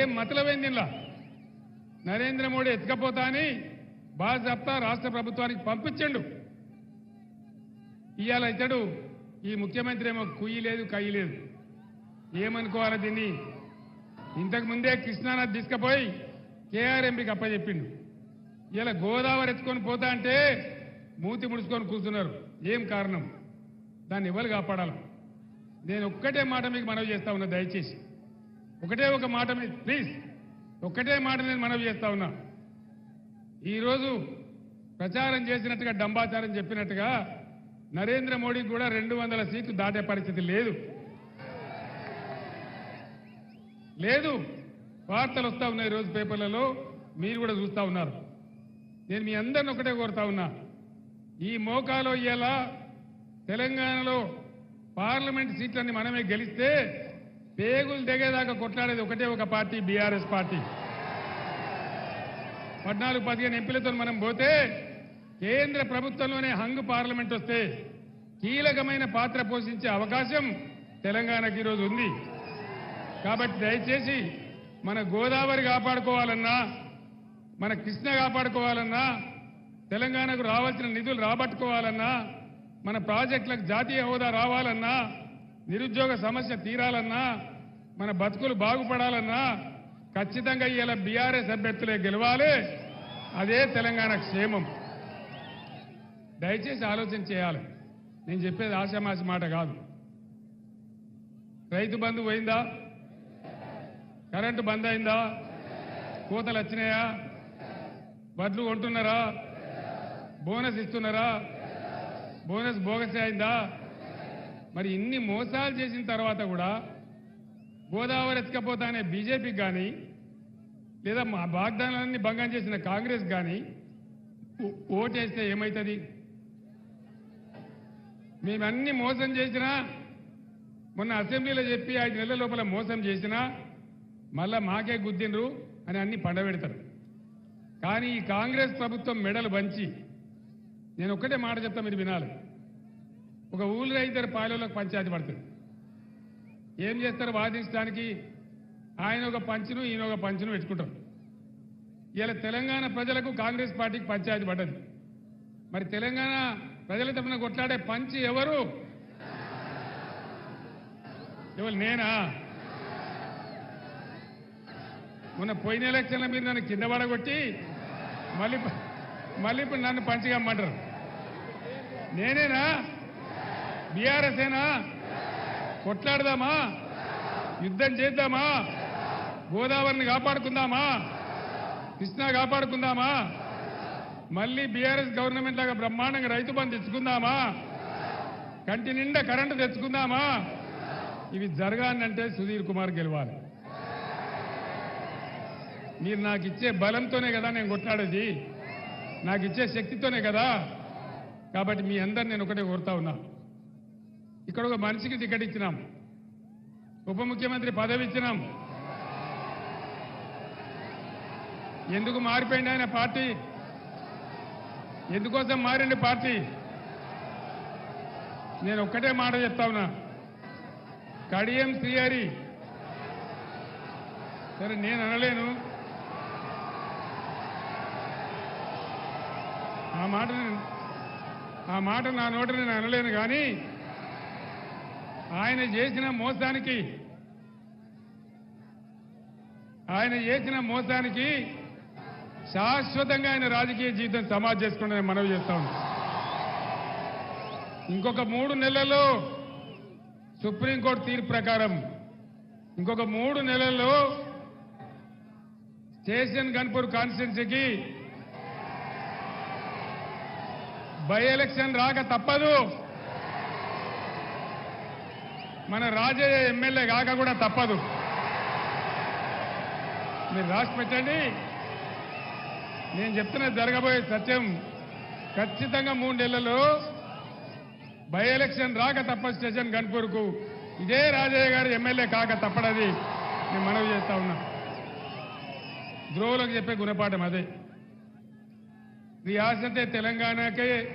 ఏం మతలమైంది ఇలా నరేంద్ర మోడీ ఎత్తుకపోతా అని బాజప్తా రాష్ట్ర ప్రభుత్వానికి పంపించండు. ఇవాళ ఇతడు ఈ ముఖ్యమంత్రి ఏమో కుయ్యి లేదు కయ్యి లేదు. ఏమనుకోవాలి దీన్ని? ఇంతకు ముందే కృష్ణానది తీసుకుపోయి కేఆర్ఎంపీకి అప్పచెప్పిండు. ఇలా గోదావరి ఎత్తుకొని పోతా అంటే మూతి ముడుచుకొని కూర్చున్నారు. ఏం కారణం? దాన్ని ఎవరు కాపాడాలి? నేను ఒక్కటే మాట మీకు మనవి చేస్తా ఉన్నా దయచేసి. ఒకటే ఒక మాట మీద ప్లీజ్ ఒక్కటే మాట నేను మనవి చేస్తా ఉన్నా. ఈరోజు ప్రచారం చేసినట్టుగా డంబాచారం చెప్పినట్టుగా నరేంద్ర మోడీకి కూడా రెండు వందల సీట్లు దాటే పరిస్థితి లేదు. లేదు వార్తలు వస్తా ఉన్నాయి రోజు పేపర్లలో మీరు కూడా చూస్తా ఉన్నారు. నేను మీ అందరిని ఒకటే కోరుతా ఉన్నా. ఈ మోకాలో ఇలా తెలంగాణలో పార్లమెంట్ సీట్లన్నీ మనమే గెలిస్తే పేగులు దిగేదాకా కొట్లాడేది ఒకటే ఒక పార్టీ బీఆర్ఎస్ పార్టీ. పద్నాలుగు పదిహేను ఎంపీలతో మనం పోతే కేంద్ర ప్రభుత్వంలోనే హంగ్ పార్లమెంట్ వస్తే కీలకమైన పాత్ర పోషించే అవకాశం తెలంగాణకి ఈరోజు ఉంది. కాబట్టి దయచేసి మన గోదావరి కాపాడుకోవాలన్నా మన కృష్ణ కాపాడుకోవాలన్నా తెలంగాణకు రావాల్సిన నిధులు రాబట్టుకోవాలన్నా మన ప్రాజెక్టులకు జాతీయ హోదా రావాలన్నా నిరుద్యోగ సమస్య తీరాలన్నా మన బతుకులు బాగుపడాలన్నా ఖచ్చితంగా ఇలా బీఆర్ఎస్ అభ్యర్థులే గెలవాలి. అదే తెలంగాణ క్షేమం. దయచేసి ఆలోచన చేయాలి. నేను చెప్పేది ఆశామాసి మాట కాదు. రైతు బంధు పోయిందా? కరెంటు బంద్ అయిందా? కోతలు వచ్చినాయా? వడ్లు కొంటున్నారా? బోనస్ ఇస్తున్నారా? బోనస్ బోగస్ అయిందా? మరి ఇన్ని మోసాలు చేసిన తర్వాత కూడా గోదావరి ఎత్తుకపోతానే బీజేపీకి కానీ లేదా మా వాగ్దానాలన్నీ భంగం చేసిన కాంగ్రెస్ కానీ ఓటేస్తే ఏమవుతుంది మేమన్నీ మోసం చేసినా మొన్న అసెంబ్లీలో చెప్పి ఐదు నెలల లోపల మోసం చేసినా మళ్ళా మాకే గుద్దిండ్రు అని అన్ని పండబెడతారు. కానీ ఈ కాంగ్రెస్ ప్రభుత్వం మెడలు వంచి నేను ఒక్కటే మాట చెప్తా మీరు వినాలి. ఒక ఊళ్ళో ఇద్దరు పాలెలకు పంచాయతీ పడుతుంది. ఏం చేస్తారు? వాదించడానికి ఆయన ఒక పంచును ఈయన ఒక పంచును పెట్టుకుంటారు. ఇలా తెలంగాణ ప్రజలకు కాంగ్రెస్ పార్టీకి పంచాయతీ పడ్డది. మరి తెలంగాణ ప్రజల తప్పున కొట్లాడే పంచి ఎవరు? ఎవరు నేనా? మొన్న పోయిన ఎలక్షన్ల మీరు నన్ను కింద పడగొట్టి మళ్ళీ మళ్ళీ ఇప్పుడు నన్ను పంచిగమ్మంటారు. నేనేనా? బీఆర్ఎస్ ఏనా? కొట్లాడదామా? యుద్ధం చేద్దామా? గోదావరిని కాపాడుకుందామా? కృష్ణా కాపాడుకుందామా? మళ్ళీ బీఆర్ఎస్ గవర్నమెంట్ లాగా బ్రహ్మాండంగా రైతు బంధు తెచ్చుకుందామా? కంటి నిండా కరెంటు తెచ్చుకుందామా? ఇవి జరగాలంటే సుధీర్ కుమార్ గెలవాలి. మీరు నాకు ఇచ్చే బలంతోనే కదా నేను కొట్లాడేది. నాకు ఇచ్చే శక్తితోనే కదా. కాబట్టి మీ అందరు నేను ఒకటే కోరుతా ఉన్నా. ఇక్కడ ఒక మనిషికి టికెట్ ఇచ్చినాం. ఉప ముఖ్యమంత్రి పదవి ఇచ్చినాం. ఎందుకు మారిపోయింది ఆయన పార్టీ? ఎందుకోసం మారింది పార్టీ? నేను ఒక్కటే మాట చెప్తా ఉన్నా. కడియం శ్రీహరి. సరే నేను అనలేను. ఆ మాట ఆ మాట నా నోట నేను అనలేను కానీ ఆయన చేసిన మోసానికి ఆయన చేసిన మోసానికి శాశ్వతంగా ఆయన రాజకీయ జీవితం సమాజ్ చేసుకుంటే మనవి చేస్తా ఇంకొక మూడు నెలల్లో సుప్రీంకోర్టు తీర్పు ప్రకారం ఇంకొక మూడు నెలల్లో స్టేషన్ గన్పూర్ కాన్స్టిట్యున్సీకి బై ఎలక్షన్ రాక తప్పదు. మన రాజయ్య ఎమ్మెల్యే కాక కూడా తప్పదు. మీరు రాసి పెట్టండి. నేను చెప్తున్న జరగబోయే సత్యం ఖచ్చితంగా మూడు బై ఎలక్షన్ రాక తప్ప స్టేషన్ గన్పూర్కు ఇదే రాజయ్య గారు ఎమ్మెల్యే కాక తప్పడది నేను మనవి చేస్తా ఉన్నా. ద్రోవులకు చెప్పే గుణపాఠం అదే. రియాసతే తెలంగాణకే